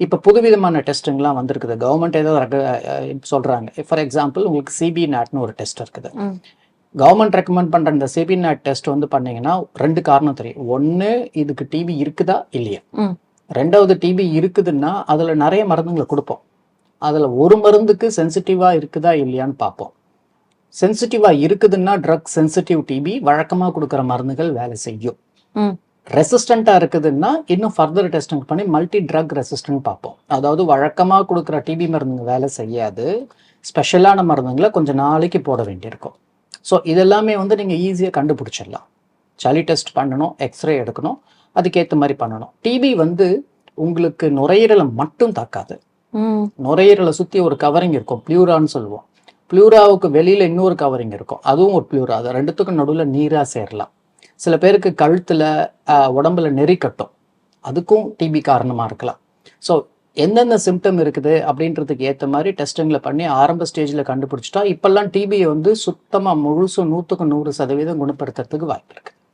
இப்போ புதுவிதமான டெஸ்ட்டுங்கெலாம் வந்திருக்குது. கவர்மெண்ட் ஏதோ ரெக- அஹ் சொல்றாங்க. ஃபார் எக்ஸாம்பிள் உங்களுக்கு சிபி நாட்னு ஒரு டெஸ்ட் இருக்குது. கவர்மெண்ட் ரெக்கமெண்ட் பண்ற இந்த சிபி நாட் டெஸ்ட் வந்து பண்ணீங்கன்னா ரெண்டு காரணம் தெரியும். ஒன்று இதுக்கு டிபி இருக்குதா இல்லையா. ரெண்டாவது டிபி இருக்குதுன்னா அதுல நிறைய மருந்துங்களை கொடுப்போம். அதுல ஒரு மருந்துக்கு சென்சிட்டிவா இருக்குதா இல்லையான்னு பார்ப்போம். சென்சிட்டிவா இருக்குதுன்னா ட்ரக் சென்சிட்டிவ் டிபி வழக்கமா கொடுக்குற மருந்துகள் வேலை செய்யும். ம். ரெசிஸ்டண்டா இருக்குதுன்னா இன்னும் ஃபர்தர் டெஸ்டிங் பண்ணி மல்டி ட்ரக் ரெசிஸ்டன்ட் பார்ப்போம். அதாவது வழக்கமா கொடுக்குற டிபி மருந்துங்க வேலை செய்யாது. ஸ்பெஷலான மருந்துங்களை கொஞ்சம் நாளைக்கு போட வேண்டியிருக்கும். ஸோ இதெல்லாமே வந்து நீங்க ஈஸியாக கண்டுபிடிச்சிடலாம். சளி டெஸ்ட் பண்ணணும் எக்ஸ்ரே எடுக்கணும் அதுக்கேற்ற மாதிரி பண்ணணும். டிபி வந்து உங்களுக்கு நுரையீரலை மட்டும் தாக்காது. நுரையீரலை சுற்றி ஒரு கவரிங் இருக்கும். ப்ளூரான்னு சொல்லுவோம். ப்ளூராவுக்கு வெளியில் இன்னொரு கவரிங் இருக்கும். அதுவும் ஒரு ப்ளூரா அது ரெண்டுத்துக்கும் நடுவில் நீராக சேரலாம். சில பேருக்கு கழுத்தில் உடம்புல நெறி கட்டும். அதுக்கும் டிபி காரணமாக இருக்கலாம். ஸோ எந்தெந்த சிம்டம் இருக்குது அப்படின்றதுக்கு ஏற்ற மாதிரி டெஸ்டிங்கில் பண்ணி ஆரம்ப ஸ்டேஜில் கண்டுபிடிச்சிட்டா இப்போல்லாம் டிபியை வந்து சுத்தமாக முழுசும் நூற்றுக்கு நூறு சதவீதம் குணப்படுத்துறதுக்கு வாய்ப்பு இருக்குது